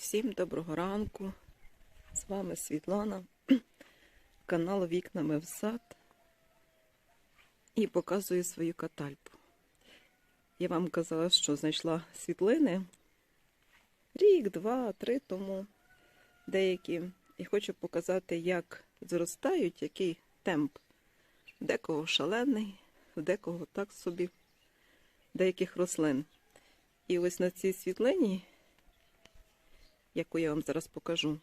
Всім доброго ранку. З вами Світлана, канал Вікнами в сад і показую свою катальпу. Я вам казала, що знайшла світлини рік, два, три тому деякі. І хочу показати, як зростають, який темп. Декого шалений, декого так собі, деяких рослин. І ось на цій світлині яку я вам зараз покажу.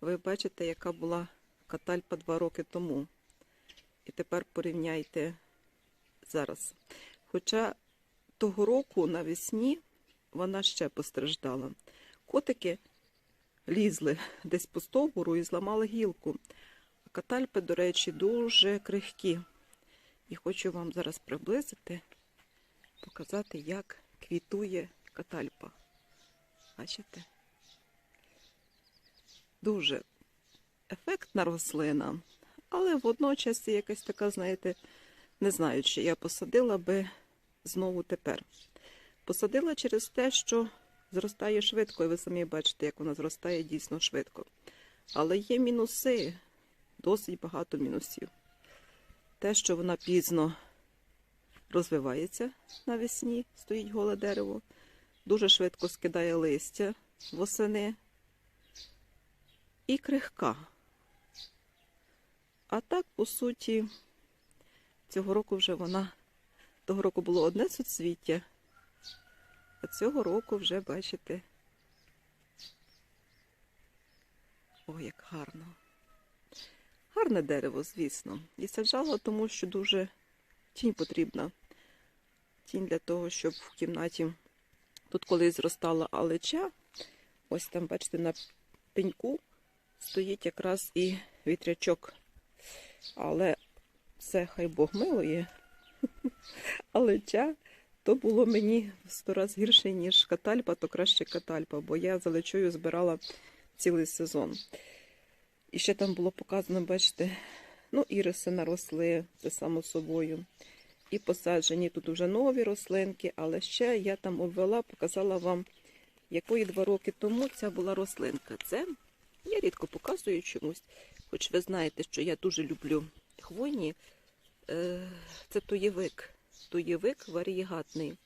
Ви бачите, яка була катальпа два роки тому. І тепер порівняйте зараз. Хоча того року навесні вона ще постраждала. Котики лізли десь по стовбуру і зламали гілку. А катальпи, до речі, дуже крихкі. І хочу вам зараз приблизити, показати, як квітує катальпа. Бачите? Дуже ефектна рослина, але водночас якась така, знаєте, не знаю, чи я посадила би знову тепер. Посадила через те, що зростає швидко, і ви самі бачите, як вона зростає дійсно швидко. Але є мінуси, досить багато мінусів. Те, що вона пізно розвивається навесні, стоїть голе дерево, дуже швидко скидає листя восени і крихка. А так, по суті, цього року вже вона, того року було одне суцвіття, а цього року вже, бачите, о, як гарно. Гарне дерево, звісно. І саджала, тому що дуже тінь потрібна. Тінь для того, щоб в кімнаті тут колись зростала алеча, ось там, бачите, на пеньку стоїть якраз і вітрячок. Але це хай Бог милує. Але ча то було мені в сто раз гірше, ніж катальпа, то краще катальпа, бо я за лечою збирала цілий сезон. І ще там було показано, бачите, ну, іриси наросли, це само собою. І посаджені тут вже нові рослинки, але ще я там обвела, показала вам, якої два роки тому ця була рослинка. Це я рідко показую чомусь, хоч ви знаєте, що я дуже люблю хвойні. Е, Це туєвик. Туєвик варієгатний.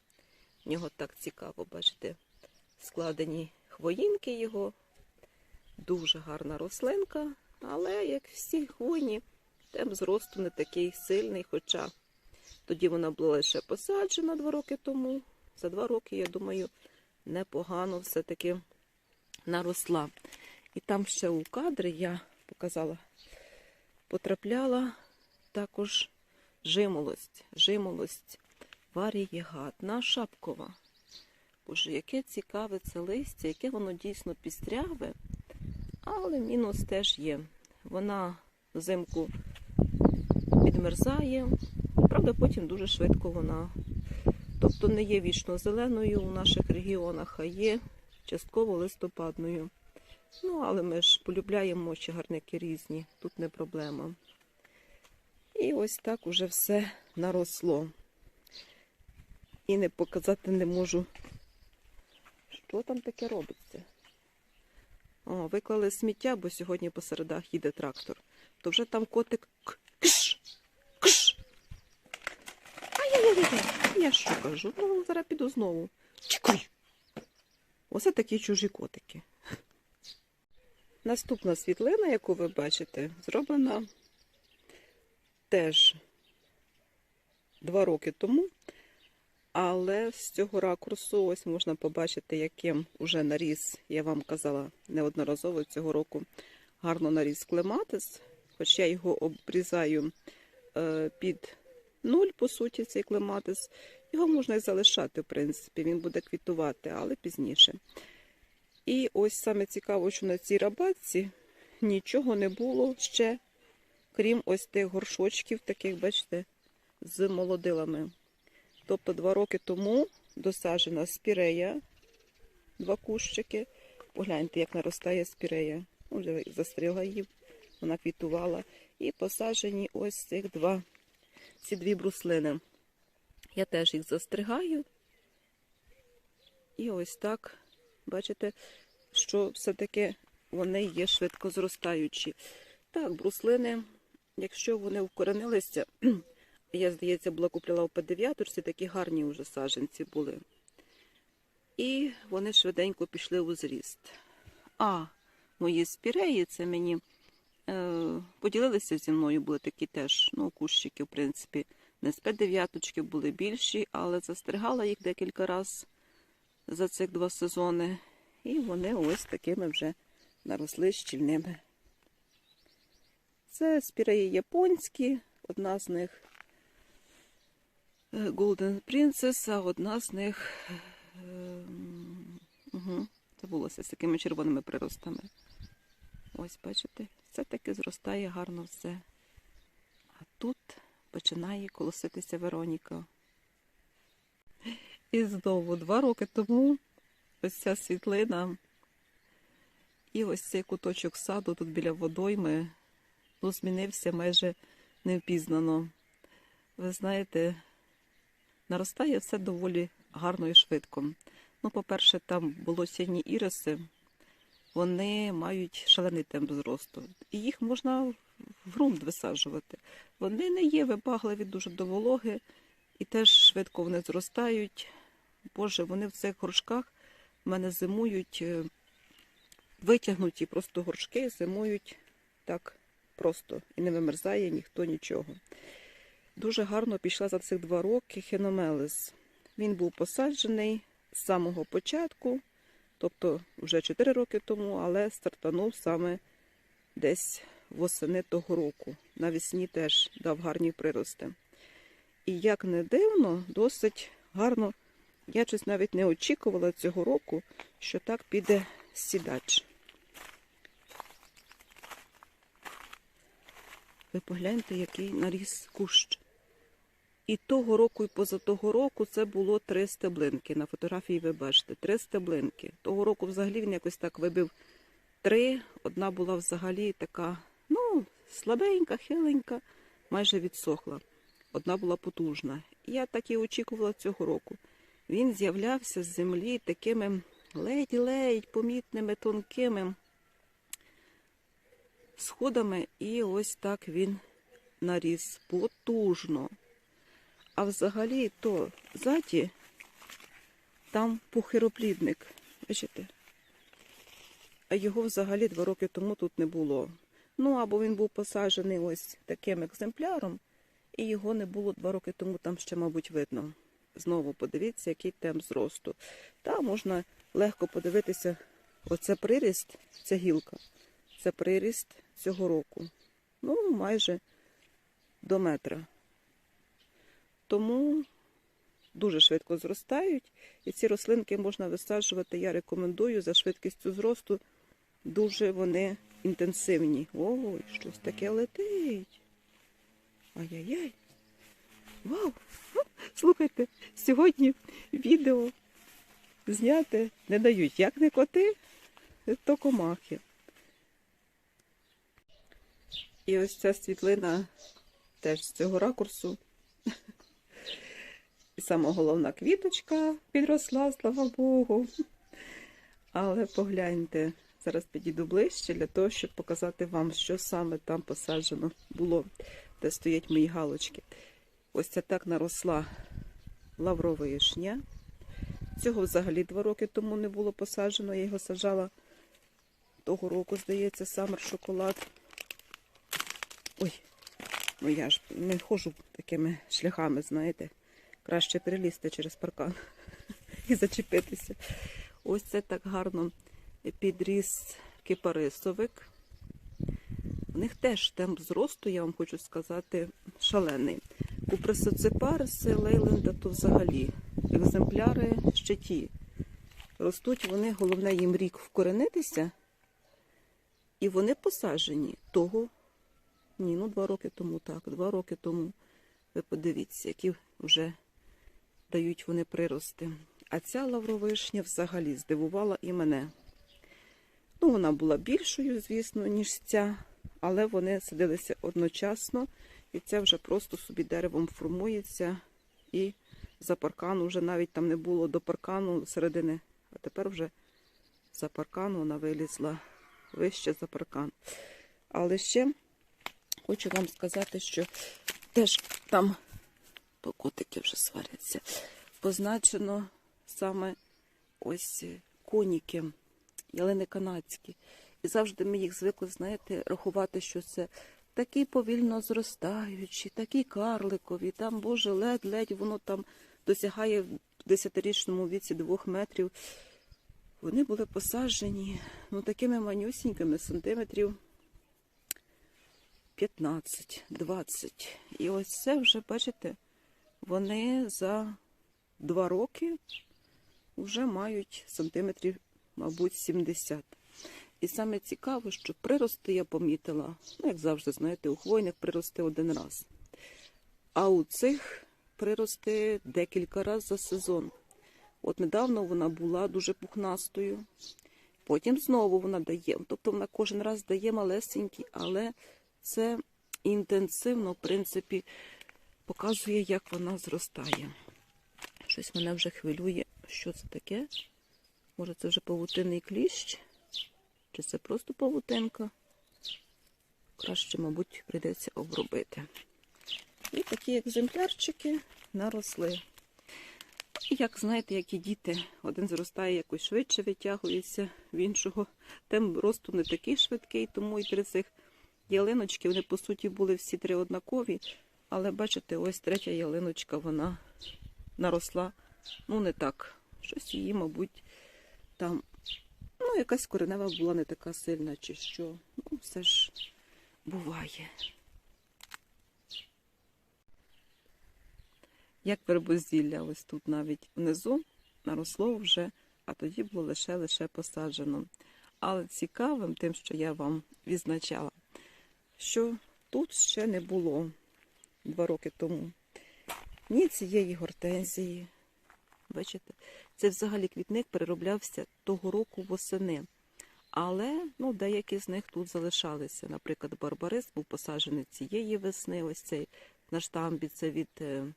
В нього так цікаво, бачите, складені хвоїнки його. Дуже гарна рослинка, але, як всі хвойні, темп зросту не такий сильний, хоча тоді вона була лише посаджена два роки тому. За два роки, я думаю, непогано все-таки наросла. І там ще у кадрі я показала, потрапляла також жимолость. Жимолость варієгатна, шапкова. Боже, яке цікаве це листя, яке воно дійсно пістряве, але мінус теж є. Вона взимку підмерзає, правда, потім дуже швидко вона. Тобто не є вічно зеленою у наших регіонах, а є частково листопадною. Ну, але ми ж полюбляємо чагарники різні, тут не проблема. І ось так уже все наросло. І не показати не можу, що там таке робиться. О, виклали сміття, бо сьогодні по середах їде трактор. То вже там котик кш, кш. Ай-яй-яй-яй. Я що кажу? Ну, зараз піду знову. Чекай. Оце такі чужі котики. Наступна світлина, яку ви бачите, зроблена теж два роки тому, але з цього ракурсу ось можна побачити, яким уже наріс, я вам казала неодноразово цього року, гарно наріс клематис, хоч я його обрізаю е, під нуль, по суті, цей клематис. Його можна і залишати, в принципі, він буде квітувати, але пізніше. І ось саме цікаво, що на цій рабатці нічого не було ще, крім ось тих горшочків, таких, бачите, з молодилами. Тобто два роки тому досаджена спірея, два кущики. Погляньте, як наростає спірея. Вже застригла її, вона квітувала. І посаджені ось цих два, ці дві бруслини. Я теж їх застригаю. І ось так, бачите, що все-таки вони є швидко зростаючі. Так, бруслини, якщо вони вкоренилися, я, здається, була купляла в П9, такі гарні вже саджанці були. І вони швиденько пішли у зріст. А мої спіреї, це мені е, поділилися зі мною, були такі теж ну, кущики, в принципі, не з П9 були більші, але застригала їх декілька разів за цих два сезони. І вони ось такими вже наросли щільними. Це спіреї японські, одна з них е, Golden Princess, а одна з них угу, забулося з такими червоними приростами. Ось, бачите, все таки зростає гарно все. А тут починає колоситися Вероніка. І знову два роки тому ось ця світлина і ось цей куточок саду тут біля водойми ну, змінився майже невпізнано. Ви знаєте, наростає все доволі гарно і швидко. Ну, по-перше, там волосяні іриси, вони мають шалений темп зросту. І їх можна в ґрунт висаджувати. Вони не є вибагливі дуже до вологи і теж швидко вони зростають. Боже, вони в цих горшках в мене зимують е, витягнуті просто горшки, зимують так просто і не вимерзає ніхто нічого. Дуже гарно пішла за цих два роки хеномелис. Він був посаджений з самого початку, тобто вже 4 роки тому, але стартанув саме десь восени того року. Навесні теж дав гарні прирости. І як не дивно, досить гарно. Я щось навіть не очікувала цього року, що так піде сідач. Ви погляньте, який наріс кущ. І того року, і поза того року це було три стеблинки. На фотографії ви бачите, три стеблинки. Того року взагалі він якось так вибив три. Одна була взагалі така, ну, слабенька, хиленька, майже відсохла. Одна була потужна. Я так і очікувала цього року. Він з'являвся з землі такими ледь-ледь помітними, тонкими сходами, і ось так він наріс потужно. А взагалі то ззаді там пухироплідник. Бачите? А його взагалі два роки тому тут не було. Ну, або він був посаджений ось таким екземпляром, і його не було два роки тому, там ще, мабуть, видно. Знову подивіться, який темп зросту. Та можна легко подивитися, оце приріст, це гілка. Це приріст цього року. Ну, майже до метра. Тому дуже швидко зростають. І ці рослинки можна висаджувати, я рекомендую за швидкістю зросту. Дуже вони інтенсивні. Ой, щось таке летить. Ай-яй-яй. Вау! Слухайте, сьогодні відео зняти не дають. Як не коти, то комахи. І ось ця світлина теж з цього ракурсу. І сама головна квіточка підросла, слава Богу. Але погляньте, зараз підійду ближче для того, щоб показати вам, що саме там посаджено було, де стоять мої галочки. Ось ця так наросла лаврова вишня. Цього взагалі два роки тому не було посаджено. Я його саджала того року, здається, самер шоколад. Ой, ну я ж не ходжу такими шляхами, знаєте. Краще перелізти через паркан і зачепитися. Ось це так гарно підріс кипарисовик. У них теж темп зросту, я вам хочу сказати, шалений. Куприсоципариси Лейленда то взагалі екземпляри ще ті. Ростуть вони, головне їм рік вкоренитися, і вони посаджені того. Ні, ну два роки тому так, два роки тому. Ви подивіться, які вже дають вони прирости. А ця лавровишня взагалі здивувала і мене. Ну, вона була більшою, звісно, ніж ця, але вони садилися одночасно, і це вже просто собі деревом формується. І за паркану вже навіть там не було до паркану середини, а тепер вже за паркан вона вилізла вище за паркан. Але ще хочу вам сказати, що теж там котики вже сваряться. Позначено саме ось коніки, ялини канадські. І завжди ми їх звикли, знаєте, рахувати, що це такі повільно зростаючі, такі карликові, там, Боже, ледь-ледь воно там досягає в десятирічному віці двох метрів. Вони були посаджені ну, такими манюсінькими сантиметрів 15-20. І ось це вже, бачите, вони за два роки вже мають сантиметрів, мабуть, 70. І саме цікаво, що прирости я помітила, ну, як завжди, знаєте, у хвойних прирости один раз. А у цих прирости декілька разів за сезон. От недавно вона була дуже пухнастою, потім знову вона дає. Тобто вона кожен раз дає малесенькі, але це інтенсивно, в принципі, показує, як вона зростає. Щось мене вже хвилює. Що це таке? Може, це вже павутинний кліщ? Чи це просто павутинка? Краще, мабуть, прийдеться обробити. І такі екземплярчики наросли. Як знаєте, як і діти, один зростає якось швидше витягується, в іншого темп росту не такий швидкий, тому і при цих ялиночки вони по суті були всі три однакові. Але бачите, ось третя ялиночка, вона наросла, ну не так. Щось її, мабуть, там, якась коренева була не така сильна, чи що. Ну, все ж буває. Як вербозілля, ось тут навіть внизу наросло вже, а тоді було лише лише посаджено. Але цікавим тим, що я вам відзначала, що тут ще не було два роки тому ні цієї гортензії. Бачите, це взагалі квітник перероблявся того року восени. Але ну, деякі з них тут залишалися. Наприклад, Барбарис був посаджений цієї весни. Ось цей на штамбі це від е,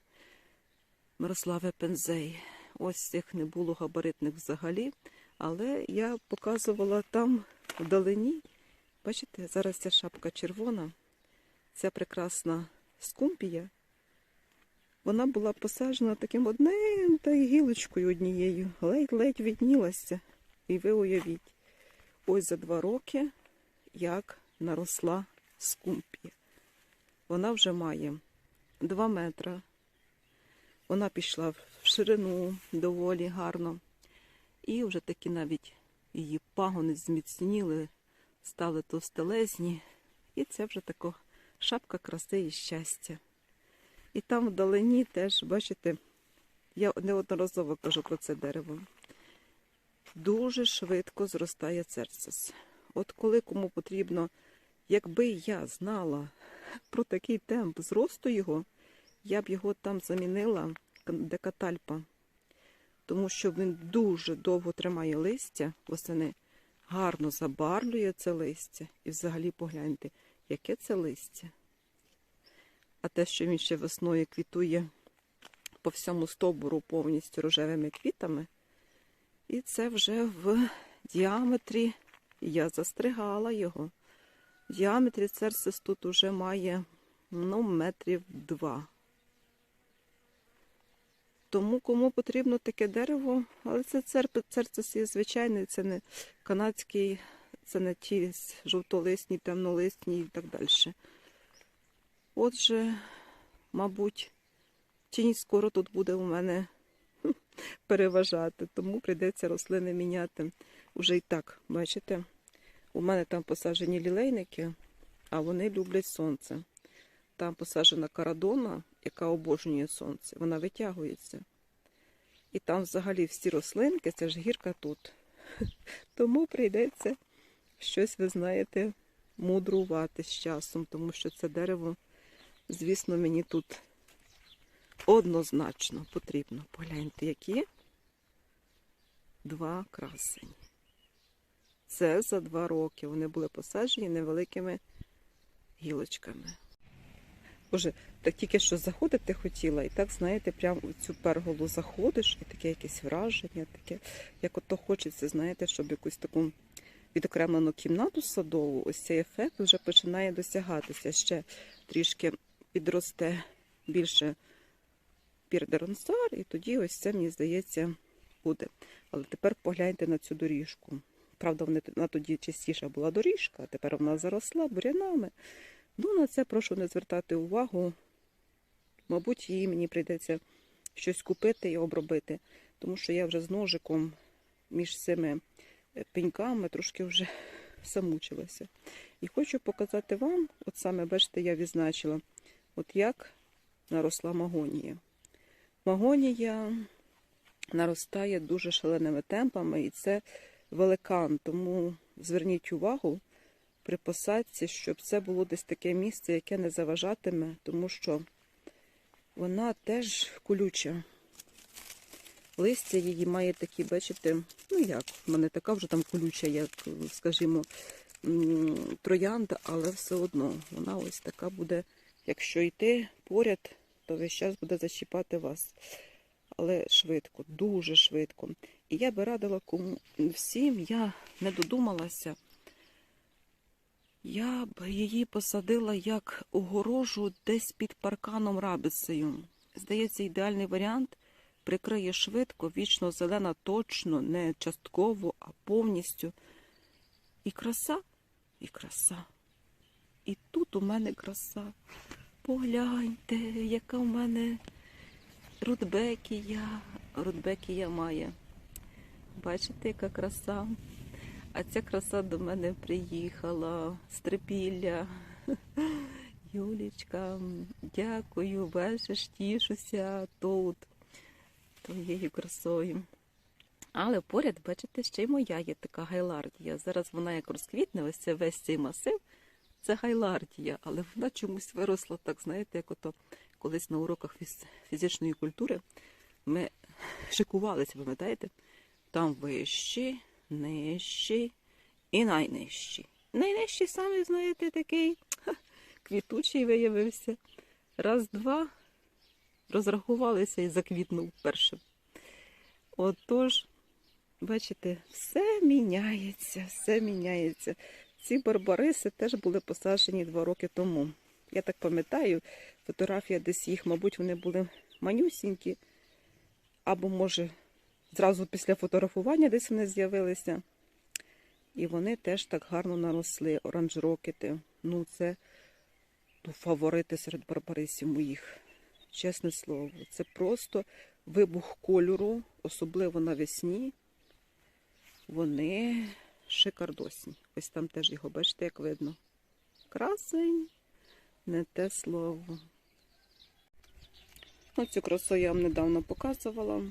Мирослави Пензей. Ось цих не було габаритних взагалі. Але я показувала там вдалині. Бачите, зараз ця шапка червона, ця прекрасна скумпія. Вона була посаджена таким одним та гілочкою однією, ледь-ледь віднілася. І ви уявіть, ось за два роки як наросла скумпія. Вона вже має 2 метри. Вона пішла в ширину доволі гарно. І вже такі навіть її пагони зміцніли, стали товстелезні. І це вже така шапка краси і щастя. І там вдалині теж, бачите, я неодноразово кажу про це дерево. Дуже швидко зростає церцес. От коли кому потрібно, якби я знала про такий темп зросту його, я б його там замінила декатальпа, тому що він дуже довго тримає листя восени, гарно забарвлює це листя. І взагалі погляньте, яке це листя. А те, що він ще весною квітує по всьому стовбуру повністю рожевими квітами. І це вже в діаметрі, я застригала його. В діаметрі церцис тут уже має ну, метрів два. Тому кому потрібно таке дерево, але це церцис є звичайний, це не канадський, це не ті жовтолисні, темнолисні і так далі. Отже, мабуть, тінь скоро тут буде у мене переважати, тому прийдеться рослини міняти. Уже і так, бачите, у мене там посаджені лілейники, а вони люблять сонце. Там посаджена карадона, яка обожнює сонце, вона витягується. І там взагалі всі рослинки, це ж гірка тут. Тому прийдеться щось, ви знаєте, мудрувати з часом, тому що це дерево, звісно, мені тут однозначно потрібно. Погляньте, які два красені. Це за два роки. Вони були посаджені невеликими гілочками. Боже, так тільки що заходити хотіла, і так, знаєте, прямо у цю перголу заходиш, і таке якесь враження, таке, як ото хочеться, знаєте, щоб якусь таку відокремлену кімнату садову, ось цей ефект вже починає досягатися. Ще трішки підросте більше пірдеронсар, і тоді ось це, мені здається, буде. Але тепер погляньте на цю доріжку. Правда, вона тоді частіша була доріжка, а тепер вона заросла бурянами. Ну, на це прошу не звертати увагу. Мабуть, їй мені прийдеться щось купити і обробити, тому що я вже з ножиком між цими е, пеньками трошки вже замучилася. І хочу показати вам, от саме, бачите, я відзначила, от як наросла магонія. Магонія наростає дуже шаленими темпами, і це великан. Тому зверніть увагу при посадці, щоб це було десь таке місце, яке не заважатиме, тому що вона теж колюча. Листя її має такі, бачите, ну як, в мене така вже там колюча, як, скажімо, троянда, але все одно вона ось така буде, якщо йти поряд, то весь час буде зачіпати вас. Але швидко, дуже швидко. І я би радила кому всім, я не додумалася. Я б її посадила як огорожу десь під парканом рабицею. Здається, ідеальний варіант прикриє швидко, вічно зелена, точно, не частково, а повністю. І краса, і краса. І тут у мене краса. Погляньте, яка в мене рудбекія. Рудбекія має. Бачите, яка краса. А ця краса до мене приїхала з Трипілля. Юлічка, дякую, бачиш, тішуся тут твоєю красою. Але поряд, бачите, ще й моя є така гайлардія. Зараз вона як розквітне, ось це весь цей масив. Це гайлардія, але вона чомусь виросла так, знаєте, як ото колись на уроках фізичної культури ми шикувалися, пам'ятаєте? Там вищі, нижчі і найнижчі. Найнижчий самі, знаєте, такий квітучий виявився. Раз, два, розрахувалися і заквітнув першим. Отож, бачите, все міняється, все міняється. Ці барбариси теж були посаджені два роки тому. Я так пам'ятаю, фотографія десь їх, мабуть, вони були манюсінькі, або, може, зразу після фотографування десь вони з'явилися. І вони теж так гарно наросли. Оранжрокети. Ну, це ну, фаворити серед барбарисів моїх. Чесне слово, це просто вибух кольору, особливо навесні. Вони шикардосні. Ось там теж його, бачите, як видно. Красень, не те слово. Ну, цю красу я вам недавно показувала.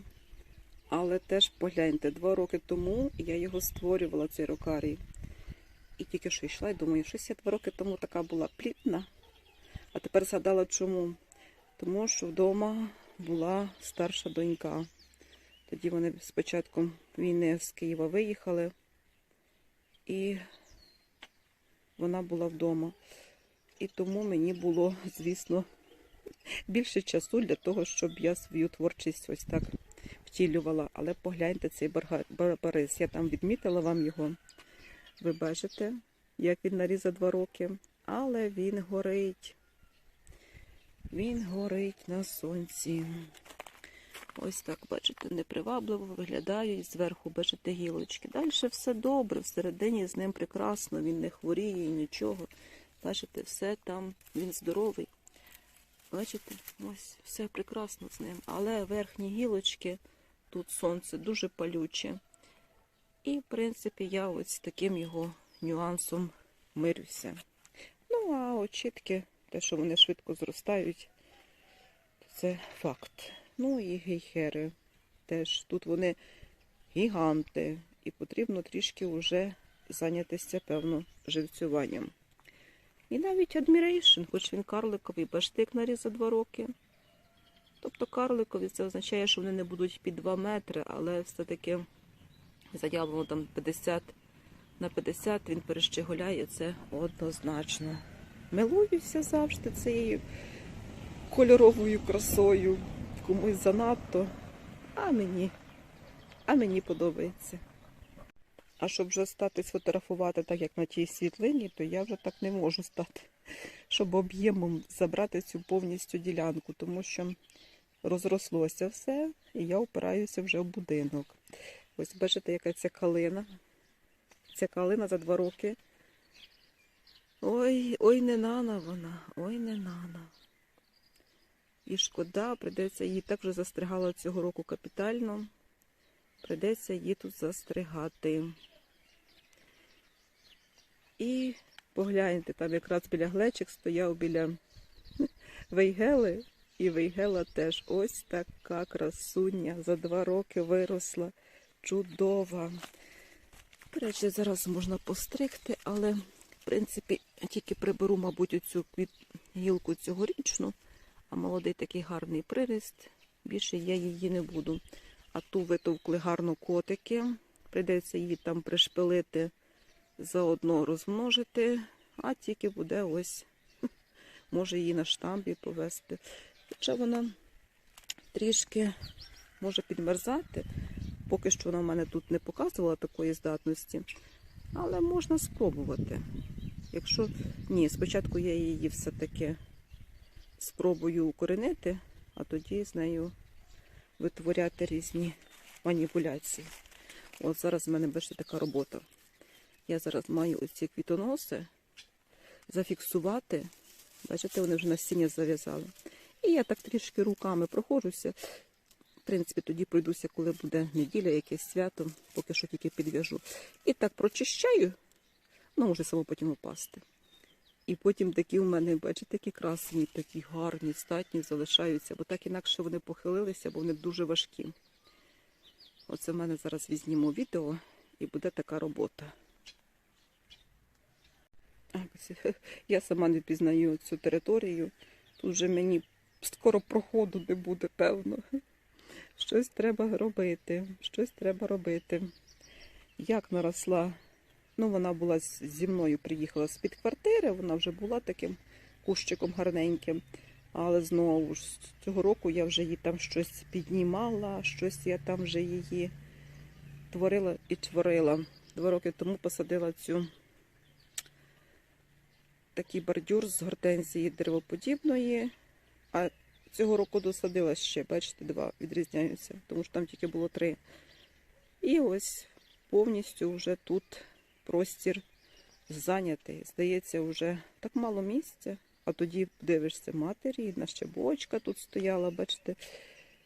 Але теж погляньте, два роки тому я його створювала, цей рокарій. І тільки що йшла і думаю, щось я два роки тому така була плітна. А тепер згадала чому. Тому що вдома була старша донька. Тоді вони з початком війни з Києва виїхали, і вона була вдома. І тому мені було, звісно, більше часу для того, щоб я свою творчість ось так втілювала. Але погляньте цей барбарис. Я там відмітила вам його. Ви бачите, як він наріс за два роки. Але він горить. Він горить на сонці. Ось так, бачите, непривабливо виглядає і зверху, бачите, гілочки. Далі все добре, всередині з ним прекрасно, він не хворіє і нічого. Бачите, все там, він здоровий. Бачите, ось все прекрасно з ним. Але верхні гілочки, тут сонце дуже палюче. І, в принципі, я ось таким його нюансом мирюся. Ну, а очітки, те, що вони швидко зростають, це факт. Ну і гейхери теж. Тут вони гіганти, і потрібно трішки вже зайнятися, певно, живцюванням. І навіть Admiration, хоч він карликовий, бачите, як наріз за два роки. Тобто карликові це означає, що вони не будуть під 2 метри, але все-таки заявлено там 50 на 50 він перещеголяє це однозначно. Милуюся завжди цією кольоровою красою, комусь занадто, а мені, а мені подобається. А щоб вже стати сфотографувати так, як на тій світлині, то я вже так не можу стати, щоб об'ємом забрати цю повністю ділянку, тому що розрослося все, і я опираюся вже в будинок. Ось бачите, яка ця калина. Ця калина за два роки. Ой, ой, не нана вона, ой, не нана. І шкода, прийдеться її так вже застригала цього року капітально. Прийдеться її тут застригати. І погляньте, там якраз біля глечик стояв біля Вейгели, і Вейгела теж ось така красуня. За два роки виросла. Чудова. До речі, зараз можна постригти, але, в принципі, тільки приберу, мабуть, оцю гілку цьогорічну, а молодий такий гарний приріст. Більше я її не буду. А ту витовкли гарно котики. Прийдеться її там пришпилити, заодно розмножити, а тільки буде ось, може її на штамбі повести. Хоча вона трішки може підмерзати. Поки що вона в мене тут не показувала такої здатності, але можна спробувати. Якщо ні, спочатку я її все-таки спробую укоренити, а тоді з нею витворяти різні маніпуляції. От зараз в мене бачите така робота. Я зараз маю ось ці квітоноси зафіксувати. Бачите, вони вже насіння зав'язали. І я так трішки руками проходжуся. В принципі, тоді пройдуся, коли буде неділя, якесь свято, поки що тільки підв'яжу. І так прочищаю, ну може само потім опасти. І потім такі у мене, бачите, такі красені, такі гарні, статні залишаються, бо так інакше вони похилилися, бо вони дуже важкі. Оце в мене зараз візьмемо відео і буде така робота. Я сама не пізнаю цю територію. Тут вже мені скоро проходу не буде, певно. Щось треба робити, щось треба робити. Як наросла, ну вона була зі мною, приїхала з-під квартири, вона вже була таким кущиком гарненьким. Але знову ж цього року я вже її там щось піднімала, щось я там вже її творила і творила. Два роки тому посадила цю такий бордюр з гортензії деревоподібної, а цього року досадила ще, бачите, два відрізняються, тому що там тільки було три. І ось повністю вже тут простір зайнятий. Здається, вже так мало місця. А тоді дивишся матері, рідна ще бочка тут стояла, бачите.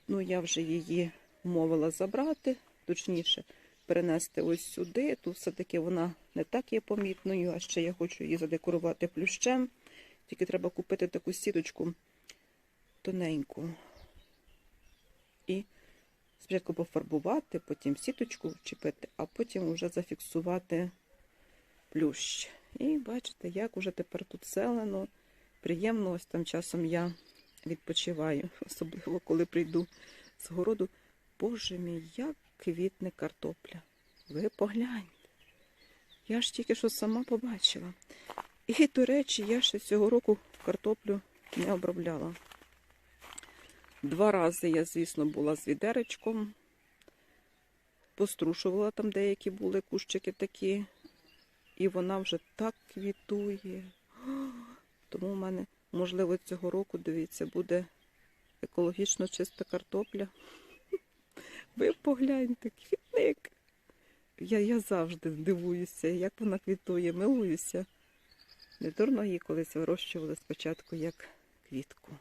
Ну, я вже її вмовила забрати, точніше, перенести ось сюди. Тут все-таки вона не так є помітною, а ще я хочу її задекорувати плющем. Тільки треба купити таку сіточку тоненьку. І спочатку пофарбувати, потім сіточку вчепити, а потім вже зафіксувати плющ. І бачите, як уже тепер тут зелено, приємно. Ось там часом я відпочиваю, особливо коли прийду з городу. Боже мій, як квітне картопля. Ви погляньте. Я ж тільки що сама побачила. І, до речі, я ще цього року картоплю не обробляла. Два рази я, звісно, була з відеречком, пострушувала там деякі були кущики такі, і вона вже так квітує. Тому в мене, можливо, цього року, дивіться, буде екологічно чиста картопля. Ви погляньте, квітник. Я, я завжди дивуюся, як вона квітує, милуюся. Не дурно її колись вирощували спочатку як квітку.